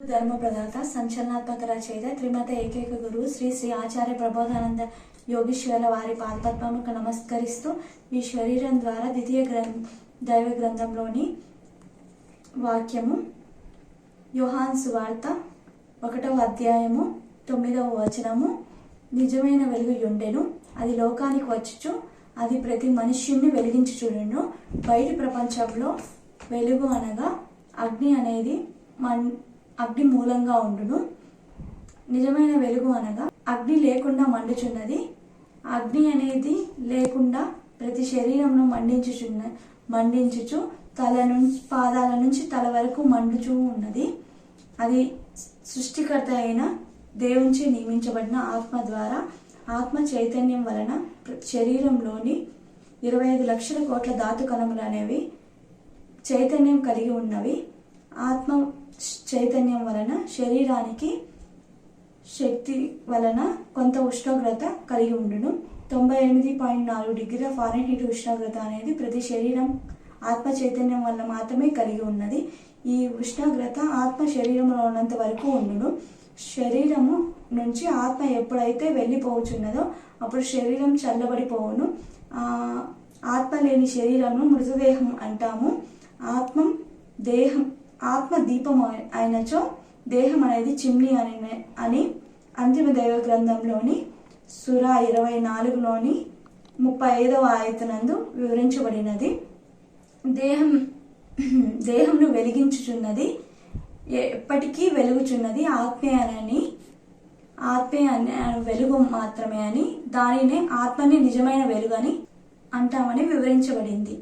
ధర్మ ప్రదాత సంచలనాత్మక రచయిత త్రిమత ఏకైక గురువు శ్రీ శ్రీ ఆచార్య ప్రబోధానంద యోగీశ్వర్ల వారి పాదపద్మముకు నమస్కరిస్తూ ఈ శరీరం ద్వారా ద్వితీయ గ్రం దైవ గ్రంథంలోని వాక్యము యోహాన్ సువార్త ఒకటవ అధ్యాయము తొమ్మిదవ వచనము నిజమైన వెలుగు ఉండెను అది లోకానికి వచ్చుచు అది ప్రతి మనుష్యుణ్ణి వెలిగించుచుండెను. బయటి ప్రపంచంలో వెలుగు అనగా అగ్ని అనేది మన్ అగ్ని మూలంగా ఉండును. నిజమైన వెలుగు అనగా అగ్ని లేకుండా మండుచున్నది. అగ్ని అనేది లేకుండా ప్రతి శరీరంలో మండించుచున్న మండించుచు తల నుంచి పాదాల నుంచి తల వరకు మండుచూ ఉన్నది. అది సృష్టికర్త అయిన దేవుంచి నియమించబడిన ఆత్మ ద్వారా ఆత్మ చైతన్యం వలన శరీరంలోని ఇరవై ఐదు లక్షల కోట్ల ధాతు కణములు అనేవి చైతన్యం కలిగి ఉన్నవి. ఆత్మ చైతన్యం వలన శరీరానికి శక్తి వలన కొంత ఉష్ణోగ్రత కలిగి ఉండును. తొంభై ఎనిమిది పాయింట్ నాలుగు డిగ్రీల ఫారెన్హీట్ ఉష్ణోగ్రత అనేది ప్రతి శరీరం ఆత్మ చైతన్యం వల్ల మాత్రమే కలిగి ఉన్నది. ఈ ఉష్ణోగ్రత ఆత్మ శరీరంలో ఉన్నంత వరకు ఉండును. శరీరము నుంచి ఆత్మ ఎప్పుడైతే వెళ్ళిపోవచ్చున్నదో అప్పుడు శరీరం చల్లబడిపోవును. ఆత్మ లేని శరీరము మృతదేహం అంటాము. ఆత్మ దేహం ఆత్మ దీపం అయి- అయినచో దేహం అనేది చిమ్ని అని అని అంతిమ దైవ గ్రంథంలోని సురా ఇరవై నాలుగులోని ముప్పై ఐదవ ఆయతనందు వివరించబడినది. దేహం దేహంను వెలిగించుచున్నది ఎప్పటికీ వెలుగుచున్నది ఆత్మే అని ఆత్మే అని వెలుగు మాత్రమే అని దానినే ఆత్మని నిజమైన వెలుగు అని అంటామని వివరించబడింది.